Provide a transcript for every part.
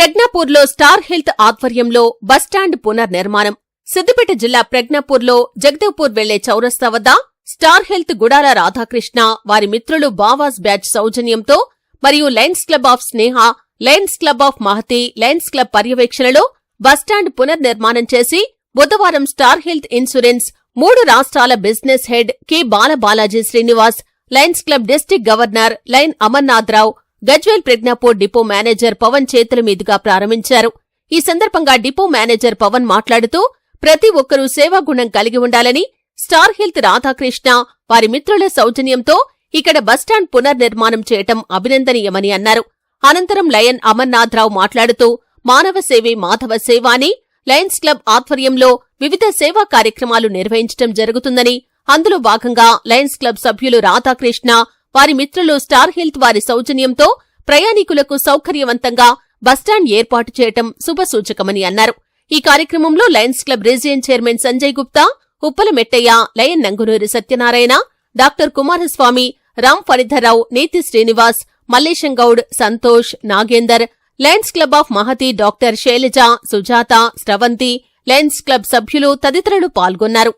ప్రజ్ఞాపూర్లో star health ఆధ్వర్యంలో bus stand పునర్నిర్మాణం. సిద్దిపేట జిల్లా ప్రజ్ఞాపూర్లో జగదేవ్పూర్ వెళ్ళే చౌరస్తా వద్ద స్టార్ హెల్త్ గుడాల రాధాకృష్ణ వారి మిత్రులు బావాస్ బ్యాచ్ సౌజన్యంతో మరియు lions club of Sneha lions club of Mahathi lions club పర్యవేక్షణలో బస్టాండ్ పునర్నిర్మాణం చేసి బుధవారం స్టార్ హెల్త్ ఇన్సూరెన్స్ మూడు రాష్ట్రాల business head K Balabalaji Srinivas lions club district governor lion Amarnath Rao Gajwel Pragnapur depot manager Pavan చేతుల మీదుగా ప్రారంభించారు. ఈ సందర్భంగా డిపో మేనేజర్ పవన్ మాట్లాడుతూ ప్రతి ఒక్కరూ సేవాగుణం కలిగి ఉండాలని స్టార్ హెల్త్ రాధాకృష్ణ వారి మిత్రుల సౌజన్యంతో ఇక్కడ బస్టాండ్ పునర్నిర్మాణం చేయటం అభినందనీయమని అన్నారు. అనంతరం లయన్ అమర్నాథరావు మాట్లాడుతూ మానవ సేవే మాధవ సేవ అని లయన్స్ క్లబ్ ఆధ్వర్యంలో వివిధ సేవా కార్యక్రమాలు నిర్వహించడం జరుగుతుందని అందులో భాగంగా లయన్స్ క్లబ్ సభ్యులు రాధాకృష్ణ వారి మిత్రులు స్టార్ హెల్త్ వారి సౌజన్యంతో ప్రయాణికులకు సౌకర్యవంతంగా బస్టాండ్ ఏర్పాటు చేయటం శుభసూచకమని అన్నారు. ఈ కార్యక్రమంలో lions club region chairman Sanjay Gupta Uppala Mettaiah lion Nangunuri Satyanarayana doctor Kumaraswamy Ram Phanidhar Rao Neti Srinivas Mallesham Goud Santosh Nagender lions club of Mahathi doctor Shailaja Sujatha Sravanthi lions club సభ్యులు తదితరులు పాల్గొన్నారు.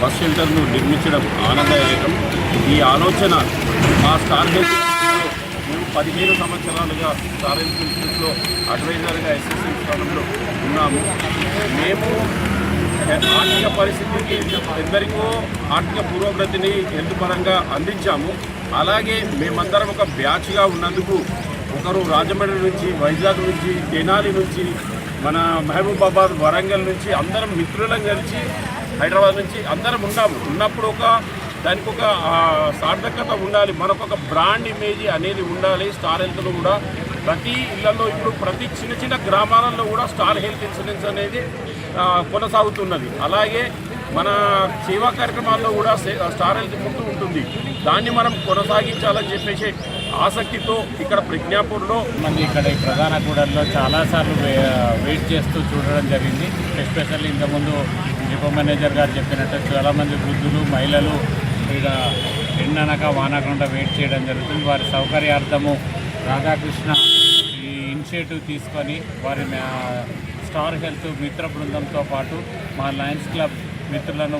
Bus షెల్టర్ను నిర్మించడం ఆనందదాయకం. ఈ ఆలోచన మా Star health మేము పదిహేను సంవత్సరాలుగా స్టార్ హెల్త్ ఇన్స్టిట్యూట్లో అడ్వైజర్గా ఎస్ఎస్సీ స్థానంలో ఉన్నాము. మేము ఆర్థిక పరిస్థితికి ఎందరికో ఆర్థిక పురోగతిని హెల్త్ పరంగా అందించాము. అలాగే మేమందరం ఒక బ్యాచ్గా ఉన్నందుకు ఒకరు రాజమండ్రి నుంచి వైజాగ్ నుంచి తెనాలి నుంచి మన మహబూబాబాద్ వరంగల్ నుంచి అందరం మిత్రులం కలిసి హైదరాబాద్ నుంచి అందరం ఉన్నాము ఉన్నప్పుడు ఒక దానికి ఒక సార్థకత ఉండాలి. మనకు ఒక బ్రాండ్ ఇమేజ్ అనేది ఉండాలి. స్టార్ హెల్త్లో కూడా ప్రతి ఇళ్ళలో ఇప్పుడు ప్రతి చిన్న చిన్న గ్రామాలలో కూడా స్టార్ హెల్త్ ఇన్సూరెన్స్ అనేది కొనసాగుతున్నది. అలాగే మన సేవా కార్యక్రమాల్లో కూడా స్టార్ హెల్త్ ముందు ఉంటుంది. దాన్ని మనం కొనసాగించాలని చెప్పేసి ఆసక్తితో ఇక్కడ ప్రజ్ఞాపూర్లో మళ్ళీ ఇక్కడ ఈ ప్రధాన కూడల్లో చాలాసార్లు వెయిట్ చేస్తూ చూడడం జరిగింది. ఎస్పెషల్లీ ఇంతకుముందు డిపో మేనేజర్ గారు చెప్పినట్టు చాలామంది వృద్ధులు మహిళలు ఇక ఎండనక వానకుండా వెయిట్ చేయడం జరుగుతుంది. వారి సౌకర్యార్థము రాధాకృష్ణ ఈ ఇనిషియేటివ్ తీసుకొని వారి స్టార్ హెల్త్ మిత్ర బృందంతో పాటు మా లయన్స్ క్లబ్ మిత్రులను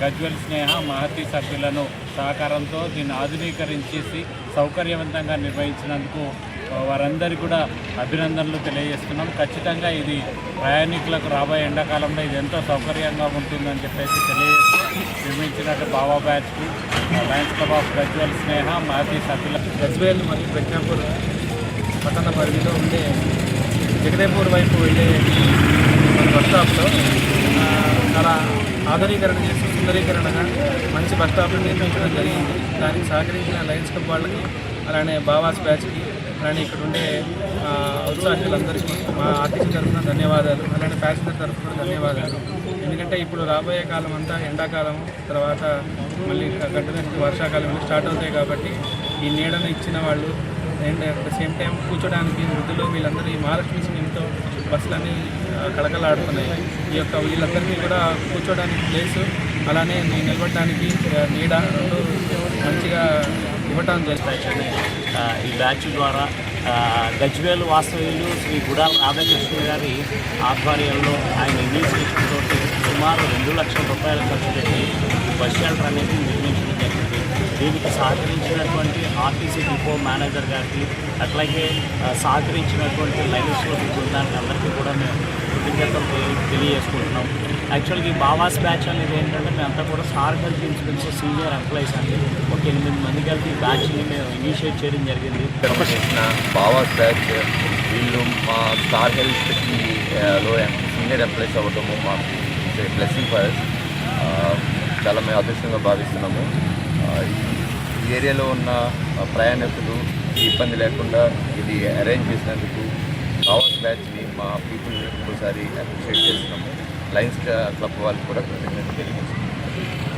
గజ్వల్ స్నేహ మహతి సభ్యులను సహకారంతో దీన్ని ఆధునీకరించేసి సౌకర్యవంతంగా నిర్వహించినందుకు వారందరికీ కూడా అభినందనలు తెలియజేస్తున్నాం. ఖచ్చితంగా ఇది ప్రయాణికులకు రాబోయే ఎండాకాలంలో ఇది ఎంతో సౌకర్యంగా ఉంటుందని చెప్పేసి తెలియజేస్తూ నిర్మించినట్టు Baba బ్యాచ్కు lions club of Gajwel Sneha మాజీ సభ్యుల గజ్వేల్ మరియు ప్రజ్ఞాపూర్ పట్టణ పరిధిలో ఉండే జగదేపూర్ వైపు వెళ్ళే బస్ స్టాప్లో చాలా ఆధునీకరణ చేసి సుందరీకరణగా మంచి బస్ స్టాప్లు నిర్మించడం జరిగింది. దానికి సహకరించిన లయన్స్ క్లబ్ వాళ్ళకి అలానే బావాస్ బ్యాచ్కి అలానే ఇక్కడ ఉండే ఆ, మా ఆర్టీసీ తరఫున ధన్యవాదాలు అలానే ప్యాసింజర్ తరఫున ధన్యవాదాలు. ఎందుకంటే ఇప్పుడు రాబోయే కాలం అంతా ఎండాకాలం తర్వాత మళ్ళీ కంటిన్యూస్ వర్షాకాలం స్టార్ట్ అవుతాయి కాబట్టి ఈ నీడను ఇచ్చిన వాళ్ళు and at the same time కూర్చోడానికి వృద్ధులు వీళ్ళందరూ ఈ మహాలక్ష్మి స్కీమ్తో బస్సులన్నీ కళకళలాడుతున్నాయి. ఈ యొక్క వీళ్ళందరికీ కూడా కూర్చోడానికి ప్లేస్ అలానే నిలబడడానికి నీడ మంచిగా ఇవ్వటం జరుగుతుంది ఈ బ్యాచ్ ద్వారా గజ్వేల్ వాస్తవ్యులు శ్రీ గుడాల రాధాకృష్ణ గారి ఆధ్వర్యంలో ఆయన ఇనిషియేటివ్ తోటి సుమారు రెండు లక్షల రూపాయలు ఖర్చు పెట్టి ఈ బస్ షెల్టర్ అనేది నిర్మించడం జరిగింది. దీనికి సహకరించినటువంటి ఆర్టీసీ డిపో మేనేజర్ గారికి అట్లాగే సహకరించినటువంటి లైన్ లైన్స్ బృందానికి అందరికీ కూడా మేము కృతజ్ఞతలు తెలియజేసుకుంటున్నాం. యాక్చువల్గా ఈ బావాస్ బ్యాచ్ అనేది ఏంటంటే మేమంతా కూడా star health insurance senior employees అండి. ఒక ఎనిమిది మంది కలిపి ఈ బ్యాచ్ని మేము ఇనిషియేట్ చేయడం జరిగింది. చేసిన బావాస్ బ్యాచ్ వీళ్ళు మా స్టార్ హెల్త్కి లో సీనియర్ ఎంప్లాయీస్ అవ్వడము మాకు బ్లెస్సింగ్ ఫర్ చాలా మేము అదృష్టంగా భావిస్తున్నాము. ఈ- ఏరియాలో ఉన్న ప్రయాణికులు ఇబ్బంది లేకుండా ఇది అరేంజ్ చేసినందుకు ఆవర్స్ బ్యాచ్ని మా పీపుల్ ఒకసారి అప్రిషియేట్ చేస్తున్నాము. లయన్స్ క్లబ్ వాళ్ళకి కూడా కృతజ్ఞత తెలియజేస్తున్నాం